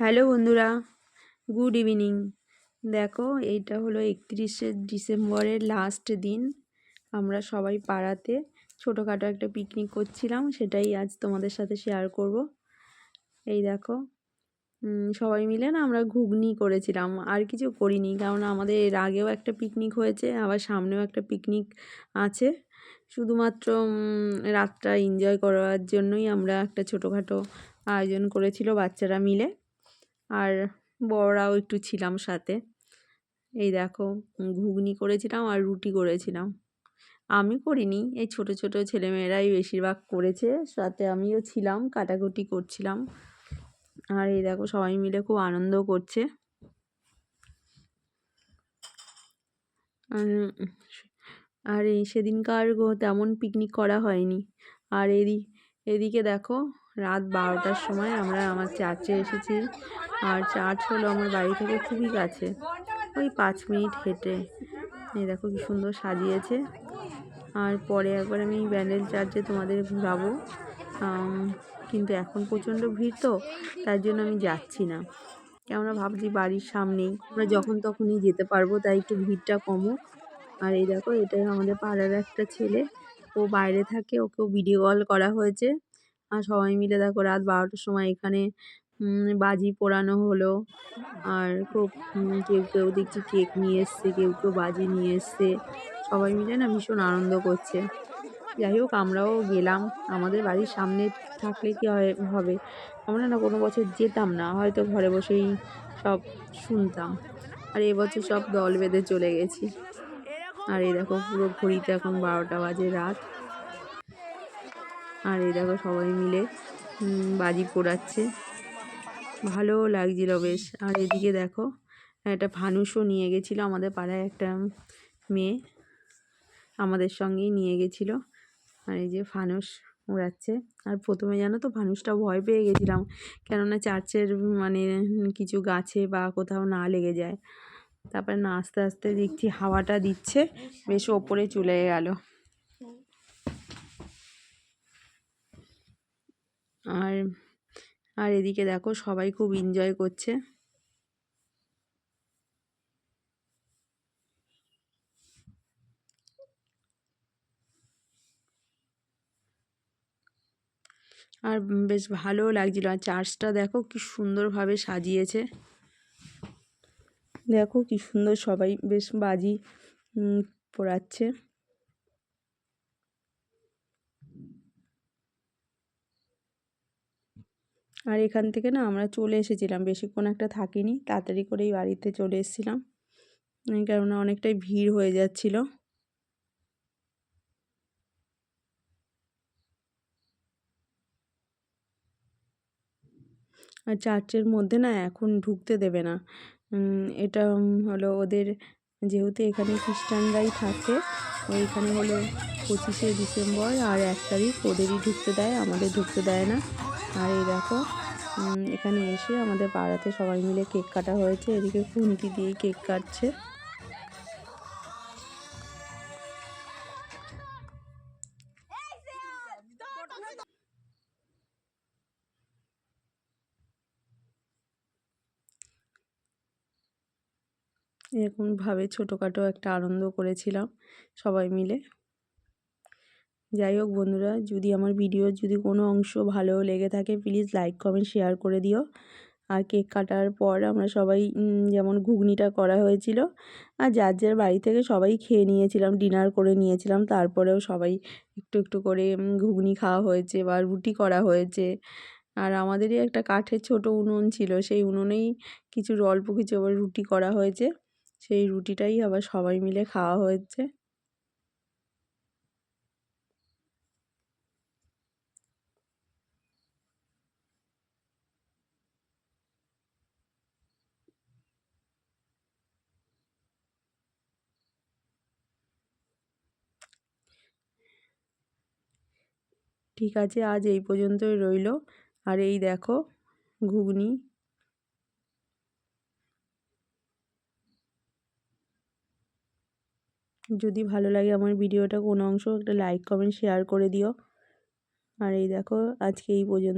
Hello বন্ধুরা, good evening. দেখো, এইটা হলো একত্রিশে ডিসেম্বরের লাস্ট দিন। আমরা সবাই পাড়াতে ছোটোখাটো একটা পিকনিক করছিলাম, সেটাই আজ তোমাদের সাথে শেয়ার করব। এই দেখো সবাই মিলে না আমরা ঘুগনি করেছিলাম, আর কিছু করিনি, কারণ আমাদের এর আগেও একটা পিকনিক হয়েছে, আবার সামনেও একটা পিকনিক আছে। শুধুমাত্র রাতটা এনজয় করার জন্যই আমরা একটা ছোটোখাটো আয়োজন করেছিল বাচ্চারা মিলে। আর বড়রাও একটু ছিলাম সাথে। এই দেখো, ঘুগনি করেছিলাম আর রুটি করেছিলাম। আমি করিনি, এই ছোট ছোট ছেলেমেয়েরাই বেশিরভাগ করেছে, সাথে আমিও ছিলাম, কাটাকুটি করছিলাম। আর এই দেখো, সবাই মিলে খুব আনন্দ করছে। আর এই সেদিনকার তেমন পিকনিক করা হয়নি। আর এদিক এদিকে দেখো রাত বারোটার সময় আমরা আমার চার্চে এসেছি। আর চার্চ হলো আমার বাড়ি থেকে খুবই কাছে। ওই পাঁচ মিনিট হেঁটে। এই দেখো কি সুন্দর সাজিয়েছে। আর পরে একবার আমি ব্যান্ডেল চার্চে তোমাদের ঘুরাবো। কিন্তু এখন প্রচণ্ড ভিড় তো তার জন্য আমি যাচ্ছি না। কেননা ভাবছি বাড়ির সামনেই। আমরা যখন তখনই যেতে পারব, তাই একটু ভিড়টা কমো আর এই দেখো, এটাই আমাদের পাড়ার একটা ছেলে। ও বাইরে থাকে, ওকেও ভিডিও কল করা হয়েছে। আর সবাই মিলে দেখো রাত বারোটার সময় এখানে বাজি পোড়ানো হলো। আর খুব কেউ কেউ দেখছি কেক নিয়ে এসছে, কেউ কেউ বাজি নিয়ে এসছে। সবাই মিলে না ভীষণ আনন্দ করছে। যাই হোক, আমরাও গেলাম। আমাদের বাড়ির সামনে থাকলে কি হবে। আমরা না কোনো বছর যেতাম না, হয়তো ঘরে বসেই সব শুনতাম। আর এবছর সব দল বেঁধে চলে গেছি। আর এই দেখো পুরো ঘড়িতে এখন বারোটা বাজে রাত। আর এই দেখো সবাই মিলে বাজি পোড়াচ্ছে। ভালোও লাগছিল বেশ। আর এদিকে দেখো, একটা ফানুসও নিয়ে গেছিল আমাদের পাড়ায় একটা মেয়ে, আমাদের সঙ্গেই নিয়ে গেছিল। আর এই যে ফানুস উড়াচ্ছে আর প্রথমে জানো তো ফানুসটা ভয় পেয়ে গেছিলাম, কেননা চার্চের মানে কিছু গাছে বা কোথাও না লেগে যায়। তারপরে না, আস্তে আস্তে দেখছি হাওয়াটা দিচ্ছে, বেশ ওপরে চলে গেল। আর আর এদিকে দেখো সবাই খুব এনজয় করছে। আর বেশ ভালোও লাগছিল। আর চার্চটা দেখো কি সুন্দরভাবে সাজিয়েছে। দেখো কি সুন্দর সবাই বেশ বাজি পোড়াচ্ছে। আর এখান থেকে না আমরা চলে এসেছিলাম, বেশিক্ষণ একটা থাকিনি, তাড়াতাড়ি করেই বাড়িতে চলে এসেছিলাম। কেননা অনেকটাই ভিড় হয়ে যাচ্ছিল। আর চার্চের মধ্যে না এখন ঢুকতে দেবে না। এটা হলো ওদের, যেহেতু এখানে খ্রিস্টানরাই থাকে, ওইখানে হলো পঁচিশে ডিসেম্বর আর এক তারিখ ওদেরই ঢুকতে দেয়, আমাদের ঢুকতে দেয় না। আর এই দেখো এখানে এসে আমাদের পাড়াতে সবাই মিলে কেক কাটা হয়েছে। এদিকে খুন্তি দিয়ে কেক কাটছে। এরকমভাবে ছোটোখাটো একটা আনন্দ করেছিলাম সবাই মিলে। যাই হোক বন্ধুরা, যদি আমার ভিডিওর যদি কোনো অংশ ভালো লেগে থাকে প্লিজ লাইক কমেন্ট শেয়ার করে দিও। আর কেক কাটার পর আমরা সবাই যেমন ঘুগনিটা করা হয়েছিল, আর যার যার বাড়ি থেকে সবাই খেয়ে নিয়েছিলাম ডিনার করে নিয়েছিলাম, তারপরেও সবাই একটু একটু করে ঘুগনি খাওয়া হয়েছে বা রুটি করা হয়েছে। আর আমাদেরই একটা কাঠের ছোট উনুন ছিল, সেই উনুনেই কিছু অল্প কিছু আবার রুটি করা হয়েছে, সেই রুটিটাই আবার সবাই মিলে খাওয়া হয়েছে। ঠিক আছে, আজ এই পর্যন্তই রইল। আর এই দেখো ঘুগনি। যদি ভালো লাগে আমার ভিডিওটা, কোনো অংশ একটা লাইক কমেন্ট শেয়ার করে দিও। আর এই দেখো আজকে এই পর্যন্ত।